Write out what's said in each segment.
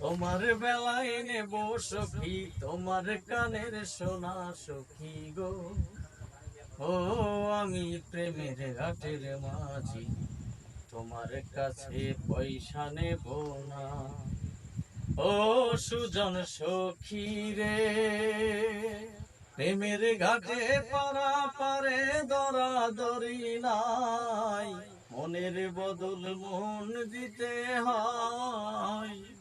তোমার বেলায় নেব সখী, তোমার কানের সোনা সখী গো। ও, আমি প্রেমের ঘাটের মাঝি, তোমার কাছে পয়সা নেব না। ও, সুজন সখী রে, প্রেমের ঘাটে পারা পারে দরা দরি নাই। মনের বদল মন দিতে হয়।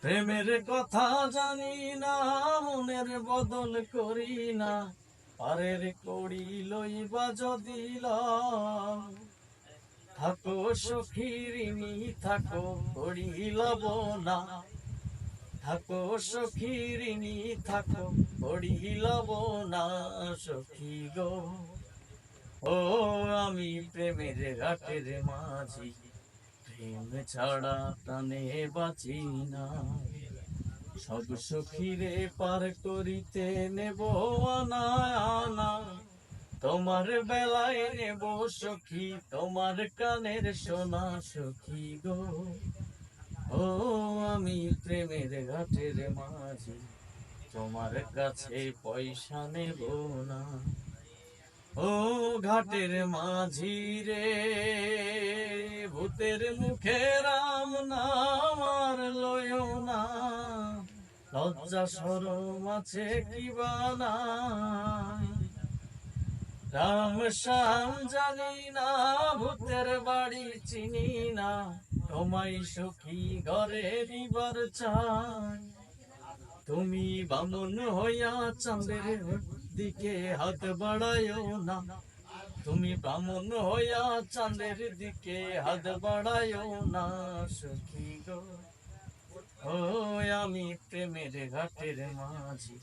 প্রেমের কথা জানি না, মনের বদল করি না। পারের করি লইবা যদি। থাকো সখীরিনী থাকো করি লব না। থাকো সখীরিনী থাকো করি লব না, সখী গো। ও, আমি প্রেমের ঘাটের মাঝি। প্রেম ছাড়া প্রাণে বাঁচি না। সব সখীরে পার করিতে নেব আনা আনা তোমার বেলায় নেব সখী, তোমার কানের সোনা সখী গো। ও, আমি প্রেমের ঘাটের মাঝি, তোমার কাছে পয়সা নেব না। ও ঘাটের মাঝি রে ভূতের মুখে রাম নাম আর লয় না। লজ্জা সরম আছে কি বানাই রাম শ্যাম জানি না, ভূতের বাড়ি চিনি না। তোমায় সখী ঘরে দিবার চাই। তুমি বামন হইয়া চাঁদের দিকে হাত বাড়ায়ও না। তুমি বামন হইয়া চাঁদের দিকে হাত বাড়ায়ও না, সখী গো। ও, আমি প্রেমের ঘাটের মাঝি।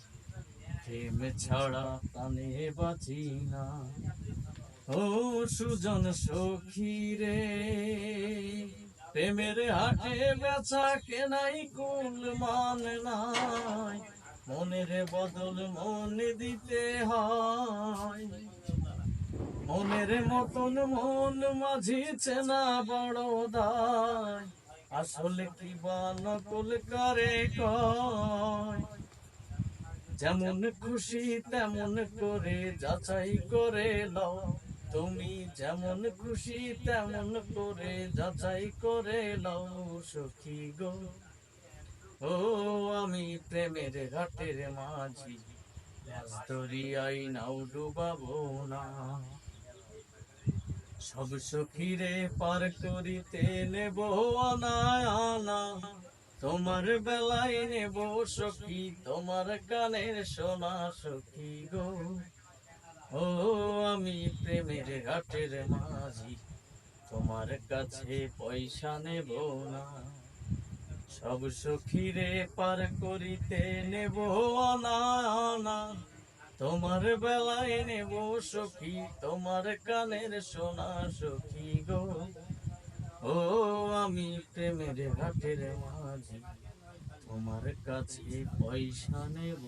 প্রেম ছাড়া প্রাণে বাঁচি না। ও, সুজন সখী রে, প্রেমের হাটে বেচা কেনাই কুল মান নাই। মনের বদল মন দিতে হয়। মনের মতন মন মাঝি চেনা বড় দায়। আসলে কি বা নকল করে যেমন খুশি তেমন করে যাচাই করে লও তুমি যেমন খুশি তেমন করে যাচাই করে লও সখী গো। ও, আমি প্রেমের ঘাটের মাঝি। দরিয়াই নাও ডুবাবো না। সব সখীরে পার করিতে নেব আনা তোমার বেলায় নেব সখী, তোমার কানের সোনা সখী গো। ও, আমি প্রেমের ঘাটের মাঝি, তোমার কাছে পয়সা নেব না। সব সখীরে পার করিতে নেব না তোমার বেলায় নেব সখী, তোমার কানের সোনা সখী গো। ও, আমি প্রেমের ঘাটের মাঝে, তোমার কাছে পয়সা নেব।